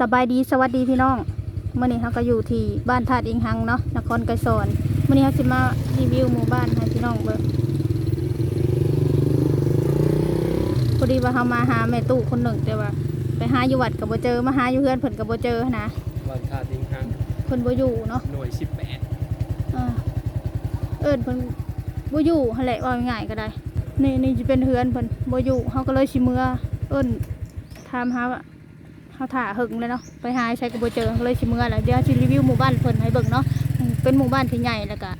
สบายดีสวัสดีพี่น้องเมื่อนี้เราก็อยู่ที่บ้านธาตุอิงหังเนาะนครไกรสอนเมื่อนี้เราสิมารีวิวหมู่บ้านให้พี่น้องเบิ่งพอดีว่าเรามาหาแม่ตู้คนหนึ่งแต่ว่า ไปหาอยู่วัดกับบ่เจอมาหาอยู่เพื่อนเพิ่นกับบ่เจอนะวันคาทิ้งครั้งเพิ่นบ่อยู่เนาะหน่วย18อ่าเอิ้นเพิ่นบ่อยู่หั่นแหละว่าง่ายๆก็ได้นี่นี่จะเป็นเฮือนเพิ่นบ่อยู่เฮาก็เลยสิเมื่อเอิ้นถามหาว่า เขาถ่าหึงเลยเนาะไปหาใช้ก็บ่เจอเลยชิเมื่อแหละเดี๋ยวสิรีวิวหมู่บ้านเพิ่นให้เบิ่งเนาะเป็นหมู่บ้านที่ใหญ่แล้วก็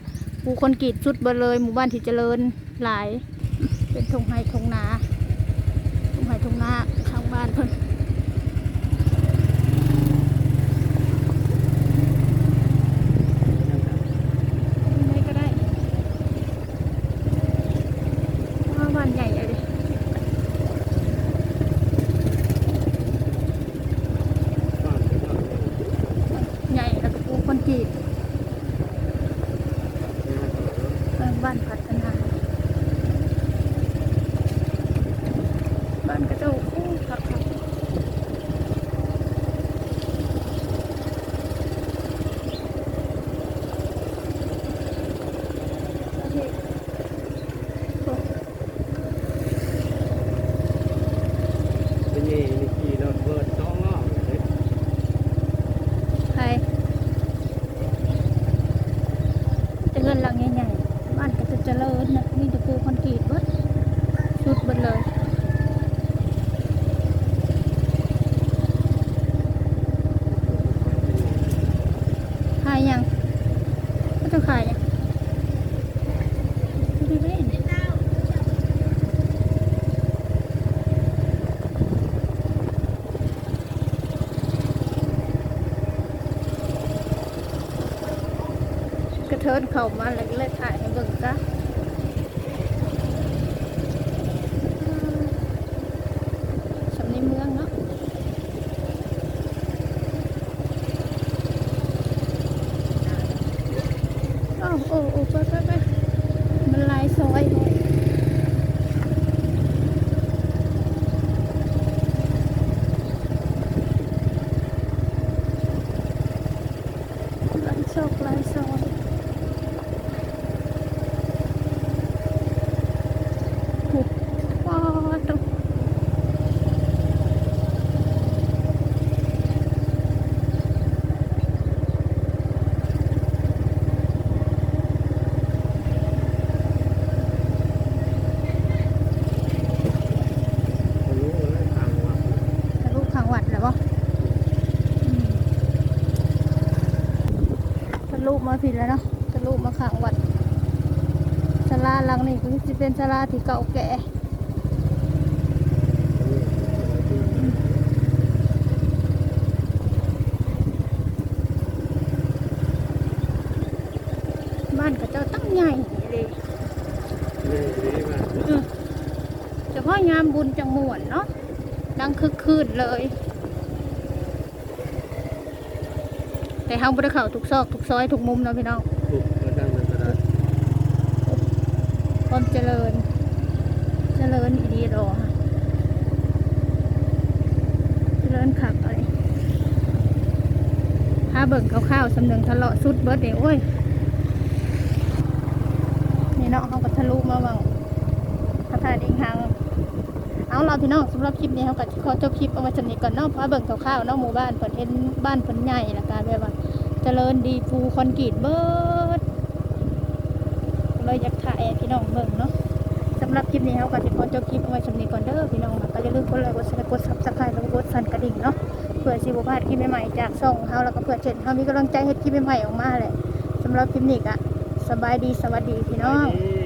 ผู้คนกรีดชุดเบเลย หมู่บ้านที่เจริญหลาย เป็นทงไห้ทงนาทงไห้ทงนาข้างบ้านเพิ่น ไม่ก็ได้เพราะว่าบ้านใหญ่อะดิใหญ่แล้วก็ปูคอนกรีต เออบ้านพัฒนา บ้านกระเจ้าโอ้พักพักโอเคโอ้ เป็นนี่นี่ขี่รถเบิดท้องอ้อเลย ใครจะเงินหลังใหญ่ๆบ้านก็จะ เจริญนะนี่จะปูคอนกรีตเบิดชุดบิดเลยขายยังก็จะขายยังไม่ได้เล่น กระเทินเข้ามาแล้วก็เลยถ่ายให้เบิ่งซะสำนีเมืองเนาะโอ้โอ้โอ้ไปไปไปมันลายซอยเลยลายซอกลายซอยโอ้ว้าวตุ๊ คนรู้เลยทางว่า ทะลุขังวัดแล้วบ่อืมทะ ลุมาผิดแล้วเนาะทะลุมาขังวัดศาลาหลังนี้คือจะเป็นศาลาที่เก่าแก่บ้านกับเจ้าตั้งใหญ่เลยนี่นี่มาอืมเฉพาะงามบุญจังหมวนเนาะดังคึกคืนเลย แต่เฮาบ่ได้เข้าทุกซอกทุกซอยทุกมุมเนาะพี่น้องถูกก็ดังนั้นก็ได้ความเจริญ เจริญอีดีรอค่ะเจริญขับอะไรถ้าเบิ่งข้าวๆสำเนึงทะเลาะสุดเบิดเดี๋ยวโอ้ยนี่เนาะเขาก็ทะลุมาบังพระธาตุอิงหัง เอาเราพี่น้องสำหรับคลิปนี้เขาก็ขอจบคลิปเอาไว้สำนี้ก่อนเนาะเพราะเบิ่งข้าวๆเนาะหมู่บ้านเพิ่นเห็นบ้านเพิ่นใหญ่ละกันแบบว่าเจริญดีฟูคอนกรีตเบิดเลยอยากถ่ายพี่น้องเบิ่งเนาะสำหรับคลิปนี้เขาก็ขอจบคลิปเอาไว้สำนี้ก่อนเด้อพี่น้องก็อย่าลืมกดไลค์กดแชร์กดซับสไครต์แล้วกดสั่นกระดิ่งเนาะเพื่อสิบ่พลาดคลิปใหม่ๆจากช่องเฮาแล้วก็เพื่อเช่นเฮามีกำลังใจเฮ็ดคลิปใหม่ๆออกมาแหละสำหรับคลิปนี้ก็สบายดีสวัสดีพี่น้อง